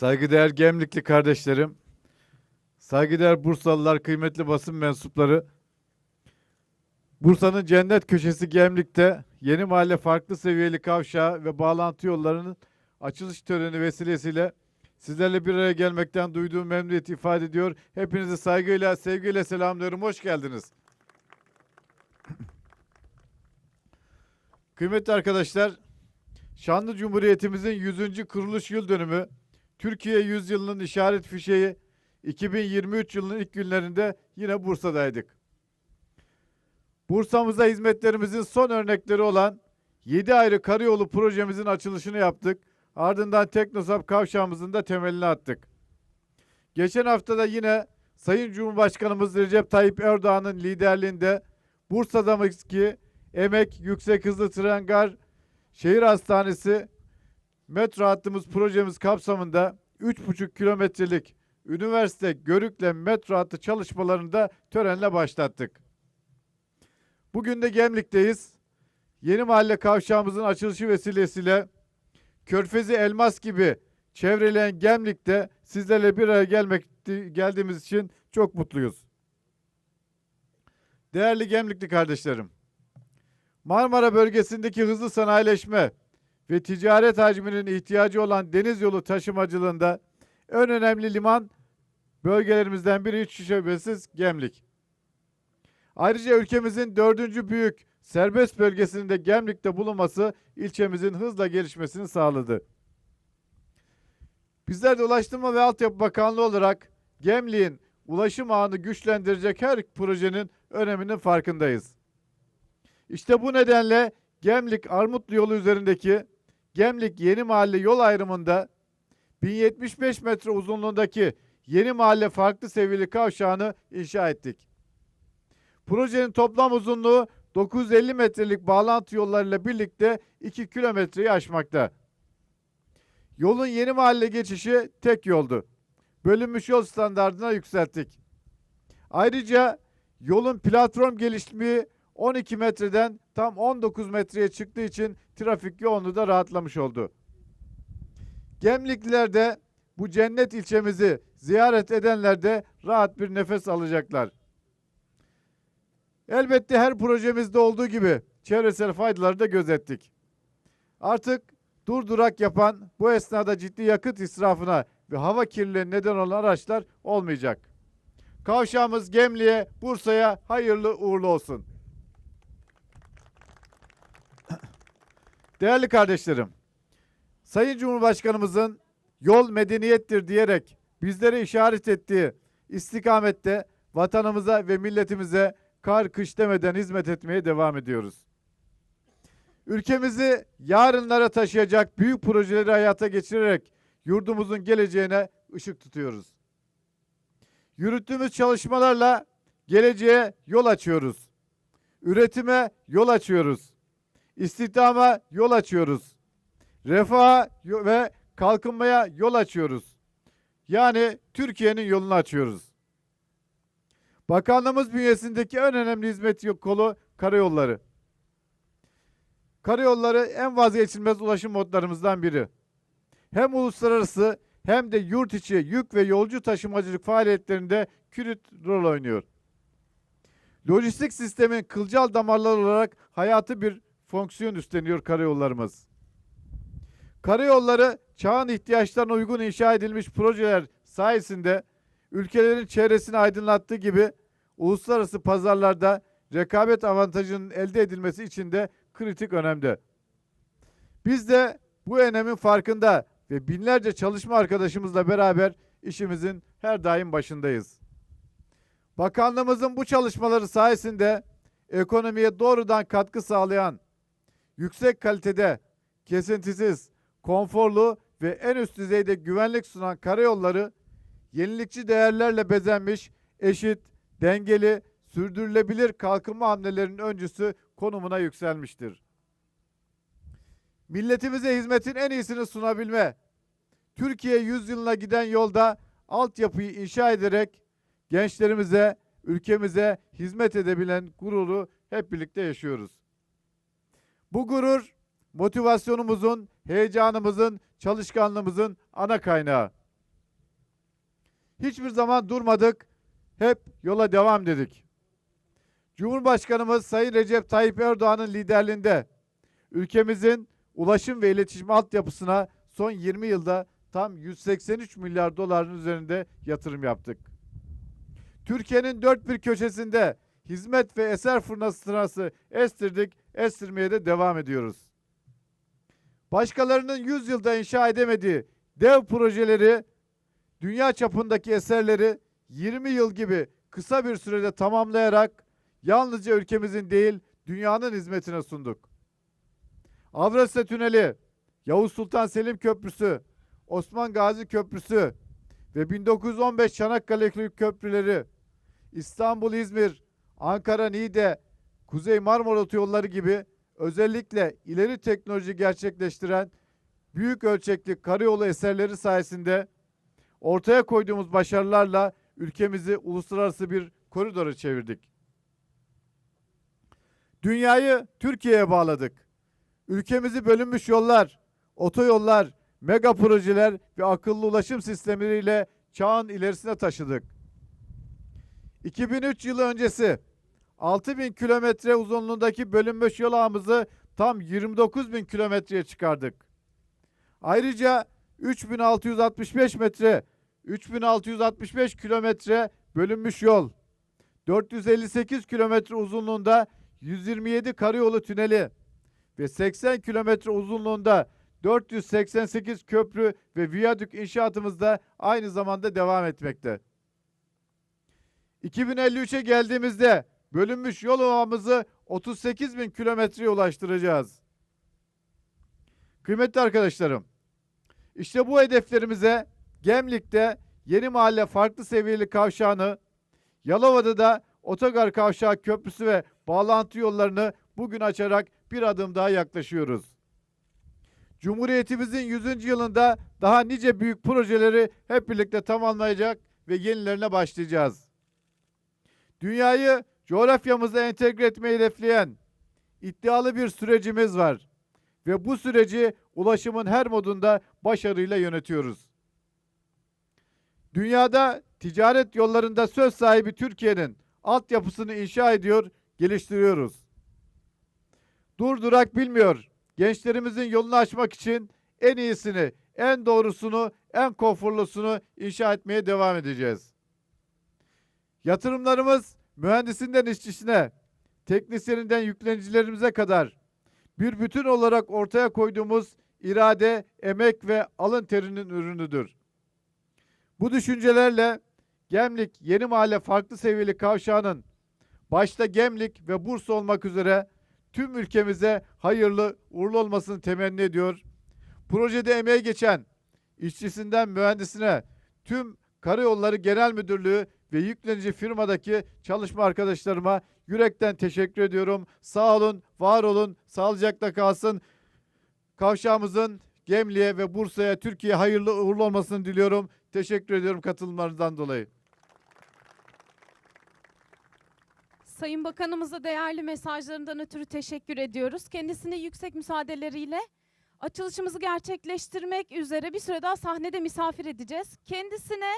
Saygıdeğer Gemlikli kardeşlerim, saygıdeğer Bursalılar, kıymetli basın mensupları, Bursa'nın cennet köşesi Gemlik'te yeni mahalle farklı seviyeli kavşağı ve bağlantı yollarının açılış töreni vesilesiyle sizlerle bir araya gelmekten duyduğum memnuniyeti ifade ediyor. Hepinizi saygıyla, sevgiyle selamlıyorum. Hoş geldiniz. Kıymetli arkadaşlar, Şanlı Cumhuriyetimizin 100. kuruluş yıl dönümü Türkiye Yüzyılının işaret fişeği 2023 yılının ilk günlerinde yine Bursa'daydık. Bursa'mıza hizmetlerimizin son örnekleri olan 7 ayrı karayolu projemizin açılışını yaptık. Ardından Teknosap kavşağımızın da temelini attık. Geçen hafta da yine Sayın Cumhurbaşkanımız Recep Tayyip Erdoğan'ın liderliğinde Bursa'daki Emek Yüksek Hızlı Tren Gar Şehir Hastanesi metro hattımız projemiz kapsamında 3,5 kilometrelik üniversite Görükle metro hattı çalışmalarını da törenle başlattık. Bugün de Gemlik'teyiz. Yeni mahalle kavşağımızın açılışı vesilesiyle Körfezi Elmas gibi çevreleyen Gemlik'te sizlerle bir araya gelmek geldiğimiz için çok mutluyuz. Değerli Gemlikli kardeşlerim, Marmara bölgesindeki hızlı sanayileşme ve ticaret hacminin ihtiyacı olan deniz yolu taşımacılığında en önemli liman bölgelerimizden biri üç şubesiz Gemlik. Ayrıca ülkemizin dördüncü büyük serbest bölgesinin de Gemlik'te bulunması ilçemizin hızla gelişmesini sağladı. Bizler de Ulaştırma ve Altyapı Bakanlığı olarak Gemlik'in ulaşım ağını güçlendirecek her projenin öneminin farkındayız. İşte bu nedenle Gemlik Armutlu yolu üzerindeki Gemlik Yeni Mahalle yol ayrımında 1075 metre uzunluğundaki Yeni Mahalle farklı seviyeli kavşağını inşa ettik. Projenin toplam uzunluğu 950 metrelik bağlantı yollarıyla birlikte 2 kilometreyi aşmakta. Yolun yeni mahalle geçişi tek yoldu. Bölünmüş yol standartına yükselttik. Ayrıca yolun platform gelişimi 12 metreden tam 19 metreye çıktığı için trafik yoğunluğu da rahatlamış oldu. Gemlikliler de bu cennet ilçemizi ziyaret edenler de rahat bir nefes alacaklar. Elbette her projemizde olduğu gibi çevresel faydaları da gözettik. Artık durdurak yapan bu esnada ciddi yakıt israfına ve hava kirliliğine neden olan araçlar olmayacak. Kavşağımız Gemli'ye, Bursa'ya hayırlı uğurlu olsun. Değerli kardeşlerim, Sayın Cumhurbaşkanımızın yol medeniyettir diyerek bizlere işaret ettiği istikamette vatanımıza ve milletimize kar kış demeden hizmet etmeye devam ediyoruz. Ülkemizi yarınlara taşıyacak büyük projeleri hayata geçirerek yurdumuzun geleceğine ışık tutuyoruz. Yürüttüğümüz çalışmalarla geleceğe yol açıyoruz. Üretime yol açıyoruz. İstihdama yol açıyoruz. Refaha ve kalkınmaya yol açıyoruz. Yani Türkiye'nin yolunu açıyoruz. Bakanlığımız bünyesindeki en önemli hizmet kolu karayolları. Karayolları en vazgeçilmez ulaşım modlarımızdan biri. Hem uluslararası hem de yurt içi yük ve yolcu taşımacılık faaliyetlerinde kilit rol oynuyor. Lojistik sistemin kılcal damarları olarak hayatı bir fonksiyon üstleniyor karayollarımız. Karayolları çağın ihtiyaçlarına uygun inşa edilmiş projeler sayesinde ülkelerin çevresini aydınlattığı gibi uluslararası pazarlarda rekabet avantajının elde edilmesi için de kritik önemde. Biz de bu önemin farkında ve binlerce çalışma arkadaşımızla beraber işimizin her daim başındayız. Bakanlığımızın bu çalışmaları sayesinde ekonomiye doğrudan katkı sağlayan, yüksek kalitede, kesintisiz, konforlu ve en üst düzeyde güvenlik sunan karayolları, yenilikçi değerlerle bezenmiş, eşit, dengeli, sürdürülebilir kalkınma hamlelerinin öncüsü konumuna yükselmiştir. Milletimize hizmetin en iyisini sunabilme, Türkiye yüzyılına giden yolda altyapıyı inşa ederek gençlerimize, ülkemize hizmet edebilen gururu hep birlikte yaşıyoruz. Bu gurur motivasyonumuzun, heyecanımızın, çalışkanlığımızın ana kaynağı. hiçbir zaman durmadık. Hep yola devam dedik. Cumhurbaşkanımız Sayın Recep Tayyip Erdoğan'ın liderliğinde ülkemizin ulaşım ve iletişim altyapısına son 20 yılda tam 183 milyar doların üzerinde yatırım yaptık. Türkiye'nin dört bir köşesinde hizmet ve eser fırtınası estirdik, estirmeye de devam ediyoruz. Başkalarının 100 yılda inşa edemediği dev projeleri, dünya çapındaki eserleri 20 yıl gibi kısa bir sürede tamamlayarak yalnızca ülkemizin değil dünyanın hizmetine sunduk. Avrasya Tüneli, Yavuz Sultan Selim Köprüsü, Osman Gazi Köprüsü ve 1915 Çanakkale Köprüleri, İstanbul-İzmir, Ankara-Niğde, Kuzey Marmara Otoyolları gibi özellikle ileri teknoloji gerçekleştiren büyük ölçekli karayolu eserleri sayesinde ortaya koyduğumuz başarılarla ülkemizi uluslararası bir koridora çevirdik. Dünyayı Türkiye'ye bağladık. Ülkemizi bölünmüş yollar, otoyollar, mega projeler ve akıllı ulaşım sistemleriyle çağın ilerisine taşıdık. 2003 yılı öncesi 6000 kilometre uzunluğundaki bölünmüş yol ağımızı tam 29 bin kilometreye çıkardık. Ayrıca 3665 metre, 3665 kilometre bölünmüş yol, 458 kilometre uzunluğunda 127 karayolu tüneli ve 80 kilometre uzunluğunda 488 köprü ve viyadük inşaatımız da aynı zamanda devam etmekte. 2053'e geldiğimizde bölünmüş yol ağımızı 38 bin kilometreye ulaştıracağız. Kıymetli arkadaşlarım, işte bu hedeflerimize Gemlik'te yeni mahalle farklı seviyeli kavşağını, Yalova'da da otogar kavşağı köprüsü ve bağlantı yollarını bugün açarak bir adım daha yaklaşıyoruz. Cumhuriyetimizin 100. yılında daha nice büyük projeleri hep birlikte tamamlayacak ve yenilerine başlayacağız. Dünyayı coğrafyamıza entegre etmeyi hedefleyen iddialı bir sürecimiz var ve bu süreci ulaşımın her modunda başarıyla yönetiyoruz. Dünyada ticaret yollarında söz sahibi Türkiye'nin altyapısını inşa ediyor, geliştiriyoruz. Durdurak bilmiyor. Gençlerimizin yolunu açmak için en iyisini, en doğrusunu, en konforlusunu inşa etmeye devam edeceğiz. Yatırımlarımız mühendisinden işçisine, teknisyeninden yüklenicilerimize kadar bir bütün olarak ortaya koyduğumuz irade, emek ve alın terinin ürünüdür. Bu düşüncelerle Gemlik Yeni Mahalle farklı seviyeli kavşağının başta Gemlik ve Bursa olmak üzere tüm ülkemize hayırlı uğurlu olmasını temenni ediyor. Projede emeği geçen işçisinden mühendisine tüm Karayolları Genel Müdürlüğü ve yüklenici firmadaki çalışma arkadaşlarıma yürekten teşekkür ediyorum. Sağ olun, var olun, sağlıcakla kalsın. Kavşağımızın Gemli'ye ve Bursa'ya, Türkiye hayırlı uğurlu olmasını diliyorum. Teşekkür ediyorum katılımlarınızdan dolayı. Sayın Bakanımıza değerli mesajlarından ötürü teşekkür ediyoruz. Kendisine yüksek müsaadeleriyle açılışımızı gerçekleştirmek üzere bir süre daha sahnede misafir edeceğiz. Kendisine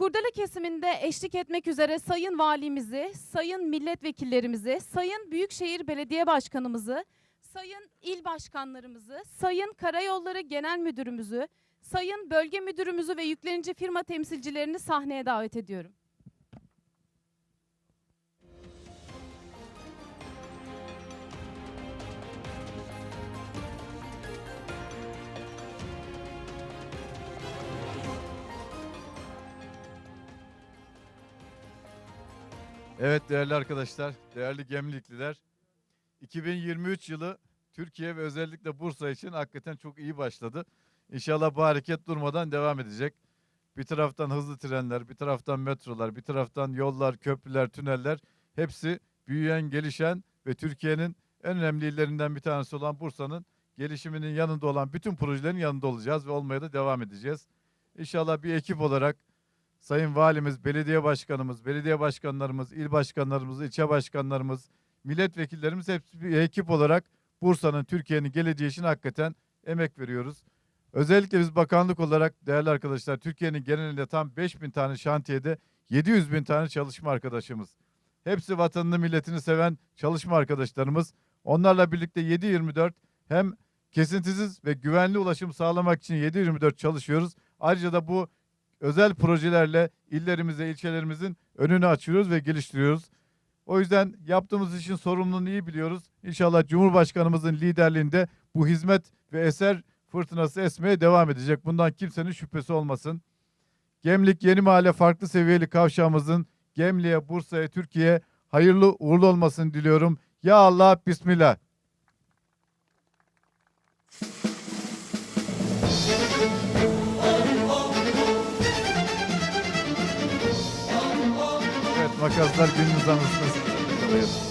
kurdele kesiminde eşlik etmek üzere Sayın Valimizi, Sayın Milletvekillerimizi, Sayın Büyükşehir Belediye Başkanımızı, Sayın İl Başkanlarımızı, Sayın Karayolları Genel Müdürümüzü, Sayın Bölge Müdürümüzü ve yüklenici firma temsilcilerini sahneye davet ediyorum. Evet değerli arkadaşlar, değerli Gemlikliler. 2023 yılı Türkiye ve özellikle Bursa için hakikaten çok iyi başladı. İnşallah bu hareket durmadan devam edecek. Bir taraftan hızlı trenler, bir taraftan metrolar, bir taraftan yollar, köprüler, tüneller hepsi büyüyen, gelişen ve Türkiye'nin en önemli illerinden bir tanesi olan Bursa'nın gelişiminin yanında olan bütün projelerin yanında olacağız ve olmaya da devam edeceğiz. İnşallah bir ekip olarak Sayın Valimiz, Belediye Başkanımız, Belediye Başkanlarımız, il Başkanlarımız, ilçe Başkanlarımız, milletvekillerimiz hepsi bir ekip olarak Bursa'nın, Türkiye'nin geleceği için hakikaten emek veriyoruz. Özellikle biz bakanlık olarak değerli arkadaşlar Türkiye'nin genelinde tam 5000 tane şantiyede 700 bin tane çalışma arkadaşımız. Hepsi vatanını milletini seven çalışma arkadaşlarımız. Onlarla birlikte 7-24 hem kesintisiz ve güvenli ulaşım sağlamak için 7-24 çalışıyoruz. Ayrıca da bu özel projelerle illerimize, ilçelerimizin önünü açıyoruz ve geliştiriyoruz. O yüzden yaptığımız işin sorumluluğunu iyi biliyoruz. İnşallah Cumhurbaşkanımızın liderliğinde bu hizmet ve eser fırtınası esmeye devam edecek. Bundan kimsenin şüphesi olmasın. Gemlik Yeni Mahalle farklı seviyeli kavşağımızın Gemli'ye, Bursa'ya, Türkiye'ye hayırlı uğurlu olmasını diliyorum. Ya Allah, Bismillah. Makaslar günümüz anısını